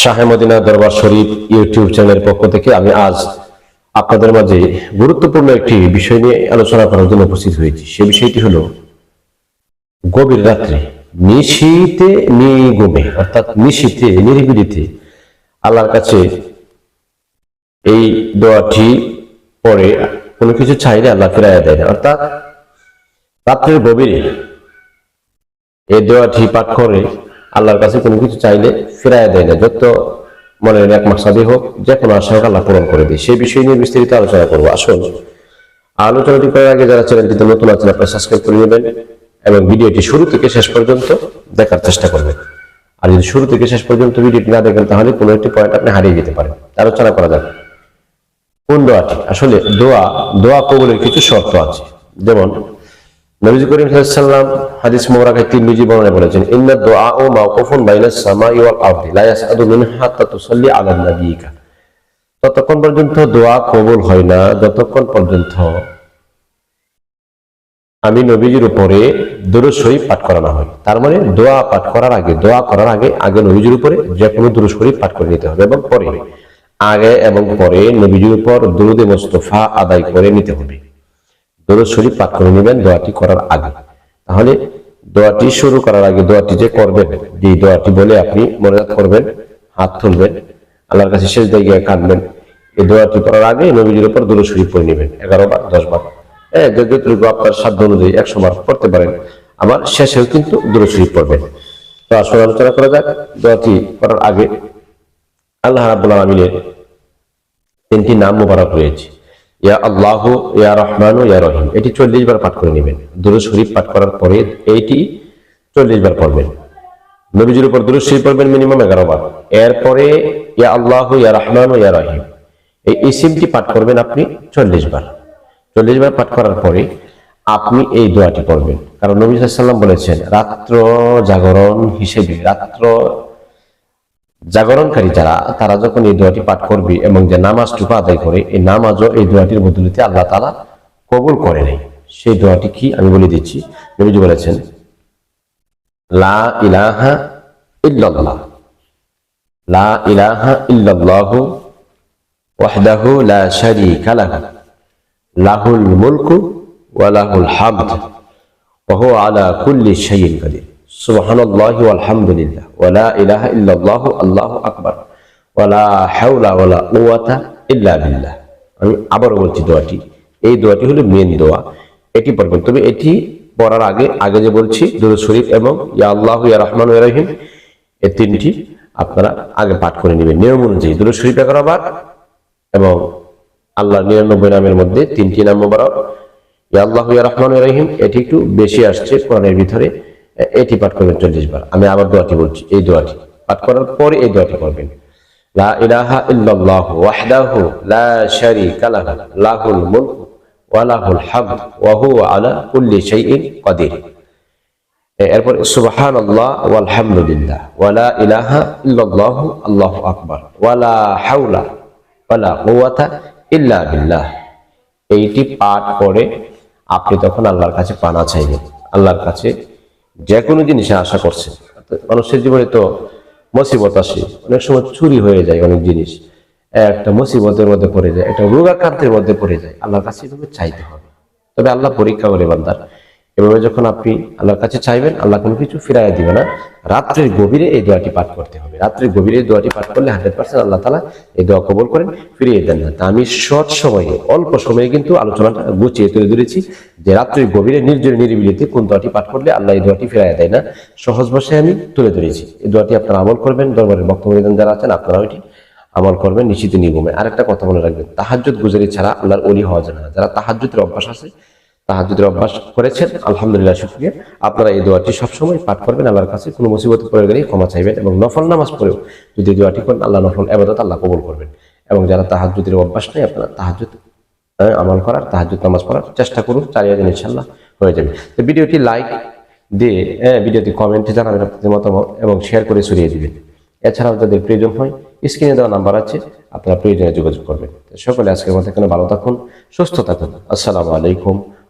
শাহে Medina দরবার শরীফ YouTube চ্যানেলের পক্ষ থেকে আমি আজ আপনাদের মাঝে গুরুত্বপূর্ণ একটি বিষয় নিয়ে আলোচনা করার জন্য উপস্থিত হয়েছি। সে বিষয়টি হলো গভীর রাত্রে নিশিতে নিগমে, অর্থাৎ নিশিতে, নিরিবিলিতে আল্লাহর কাছে এই দোয়াটি পরে কোনো কিছু চাইলে আল্লাহ ফেরাইয়া দেয় না। অর্থাৎ রাত্রের গভীরে এই দোয়াটি পাঠ করে আল্লাহর কাছে কোনো কিছু চাইলে ফেরাইয়া দেয় না। যত মনের এক মাসাদি হোক, যে কোনো আশা হোক আল্লাহ পূরণ করে দেয়। সেই বিষয় নিয়ে বিস্তারিত আলোচনা করব। আসুন, আলোচনাটি করার আগে যারা চ্যানেলটিতে নতুন আছেন, আপনারা সাবস্ক্রাইব করে নেবেন এবং ভিডিওটি শুরু থেকে শেষ পর্যন্ত দেখার চেষ্টা করবেন। আর যদি শুরু থেকে শেষ পর্যন্ত ভিডিওটি না দেখেন, তাহলে কোনো একটি পয়েন্ট আপনি হারিয়ে যেতে পারেন। আলোচনা করা যাবে কোন দোয়াটি? আসলে দোয়া দোয়া কবুলের কিছু শর্ত আছে। যেমন নবীজি করিম সাল্লাম হাদিস মোবারকে তিরমিজি বর্ণনা বলেছেন ইন্না দোয়া ও মাওকুফুন বাইনাস সামাই ওয়াল আরদি, লা ইয়াসআদু মিনহা হাত্তা তুসাল্লি আলা নাবিয়িকা ততক্ষণ পর্যন্ত দোয়া কবুল হয় না, যতক্ষণ পর্যন্ত আমি নবীজির উপরে শরীফ পাঠ করানো হয়। তার মানে দোয়া পাঠ করার আগে, দোয়া করার আগে আগে নবীজির উপরে যে কোনো শরীফ পাঠ করে নিতে হবে এবং পরে, আগে এবং পরে নবীজির উপর দুরুদে মোস্তফা আদায় করে নিতে হবে। দরুদ শরীফ পাঠ করে নেবেন, দোয়াটি করার আগে। তাহলে দোয়াটি শুরু করার আগে দোয়াটি যে করবেন, যে দোয়াটি বলে আপনি মনে করবেন, হাত তুলবেন, আল্লাহর কাছে শেষ জায়গায় কাঁদবেন, এই দোয়াটি করার আগে নবীজির উপর দরুদ শরীফ পড়ে নেবেন, এগারো বার, দশ বার। হ্যাঁ যতটুকু আপনার সাধ্য অনুযায়ী একশো বার পড়তে পারেন, আবার শেষেও কিন্তু দরুদ শরীফ পড়বেন। তো আসলে আলোচনা করা যাক, দোয়াটি করার আগে আল্লাহ রাবুল আলমিনের তিনটি নাম মোবারক রয়েছে। ইয়া আল্লাহ, ইয়া রহমান, ইয়া রহিম। এটি চল্লিশ বার পাঠ করে নেবেন। দুরুদ শরীফ পাঠ করার পরে এইটি চল্লিশ বার পড়বেন। নবীজির উপর দুরুদ শরীফ পড়বেন মিনিমাম এগারো বার। এরপরে ইয়া আল্লাহ, ইয়া রহমান, ইয়া রহিম। এই ইসিমটি পাঠ করবেন আপনি চল্লিশ বার। চল্লিশ বার পাঠ করার পরে আপনি এই দোয়াটি পড়বেন। কারণ নবী সাল্লাম বলেছেন, রাত্র জাগরণ হিসেবে, রাত্র জাগরণকারী যারা, তারা যখন এই দোয়াটি পাঠ করবে এবং যে নামাজটুকু আদায় করে, এই নামাজও এই দোয়াটির বদলিতে আল্লাহ তালা কবুল করে নেই সেই দোয়াটি কি? আমি বলে দিচ্ছি। নবীজি বলেছেন, লা ইলাহা লা ইলাহা লা লাহুল মুলকু ওয়া হামদ। আলা কুল্লি শাইইন কাদির। সুবহানাল্লাহি ওয়ালহামদুলিল্লাহ। ওয়ালা ইলাহা ইল্লাল্লাহ, আল্লাহু আকবার। ওয়ালা হাওলা ওয়ালা কুওয়াতা ইল্লা বিল্লাহ। আমি আবারও বলছি দোয়াটি। এই দোয়াটি হলো মেন দোয়া। এটি পড়বেন। তবে এটি পড়ার আগে আগে যে বলছি, দুরূদ শরীফ এবং ইয়া আল্লাহ ইয়া রহমান ইয়া রহিম এই তিনটি আপনারা আগে পাঠ করে নেবেন। নিয়ম অনুযায়ী দুরূদ শরীফ এগারো বার এবং আল্লাহ নিরানব্বই নামের মধ্যে তিনটি নাম মোবারক। ইয়া আল্লাহ ইয়া রহমান ইয়া রহিম, এটি একটু বেশি আসছে কোরআনের ভিতরে। এটি পাঠ করবেন চল্লিশ বার। আমি আবার দোয়াটি বলছি, এই দোয়াটি। পাঠ করার পরে এই দোয়াটি করবেন। লা লাহুল ওয়া লাহুল এরপর ওয়াল আল্লাহু আকবার, ওয়া লা হাওলা ওয়া লা কুওয়াতা ইল্লা বিল্লাহ। এইটি পাঠ করে আপনি তখন আল্লাহর কাছে পানা চাইবেন। আল্লাহর কাছে যে কোনো জিনিসে আশা করছে। মানুষের জীবনে তো মুসিবত আসে। অনেক সময় চুরি হয়ে যায় অনেক জিনিস। একটা মুসিবতের মধ্যে পড়ে যায়, একটা রোগাক্রান্তের মধ্যে পড়ে যায়। আল্লাহর কাছে এভাবে চাইতে হবে। তবে আল্লাহ পরীক্ষা করে বান্দার। এভাবে যখন আপনি আল্লাহর কাছে চাইবেন, আল্লাহ কোনো কিছু ফিরাই দিবে না। রাত্রের গভীরে এই দোয়াটি পাঠ করতে হবে। রাত্রের গভীরে এই দোয়াটি পাঠ করলে হান্ড্রেড পার্সেন্ট আল্লাহ তালা এই দোয়া কবল করেন, ফিরিয়ে দেন না। তা আমি শর্ট সময়ে, অল্প সময়ে কিন্তু আলোচনাটা গুছিয়ে তুলে ধরেছি যে রাত্রের গভীরে নির্জনে নিরিবিলিতে কোন দোয়াটি পাঠ করলে আল্লাহ এই দোয়াটি ফিরাই দেয় না। সহজ ভাষায় আমি তুলে ধরেছি। এই দোয়াটি আপনারা আমল করবেন দরবারের বক্তব্য যারা আছেন আপনারা ওইটি আমল করবেন, নিশ্চিত নিগমে আরেকটা কথা মনে রাখবেন, তাহাজ্জুদ গুজারি ছাড়া আল্লাহর অলি হওয়া যায় না। যারা তাহাজ্জুদের অভ্যাস আছে তাহাজুদের অভ্যাস করেছেন। আলহামদুলিল্লাহ, শুক্রিয়া। আপনারা এই দোয়াটি সবসময় পাঠ করবেন, আল্লাহর কাছে কোনো মুসিবত পড়ে গেলেই ক্ষমা চাইবেন এবং নফল নামাজ পড়েও যদি দোয়াটি করেন, আল্লাহ নফল, এবাদত আল্লাহ কবল করবেন। এবং যারা তাহাজুদের অভ্যাস নেই, আপনারা তাহাজুদ আমল করার তাহাজুদ নামাজ পড়ার চেষ্টা করুন, চালিয়ে দিন ইনশাল্লাহ হয়ে যাবে। তো ভিডিওটি লাইক দিয়ে হ্যাঁ ভিডিওটি কমেন্টে জানাবেন আপনাদের মতামত এবং শেয়ার করে ছড়িয়ে দিবেন। এছাড়াও যাদের প্রয়োজন হয় স্ক্রিনে দেওয়া নাম্বার আছে, আপনারা প্রয়োজনে যোগাযোগ করবেন। সকলে আজকের মধ্যে এখানে ভালো থাকুন, সুস্থ থাকুন। আসসালামু আলাইকুম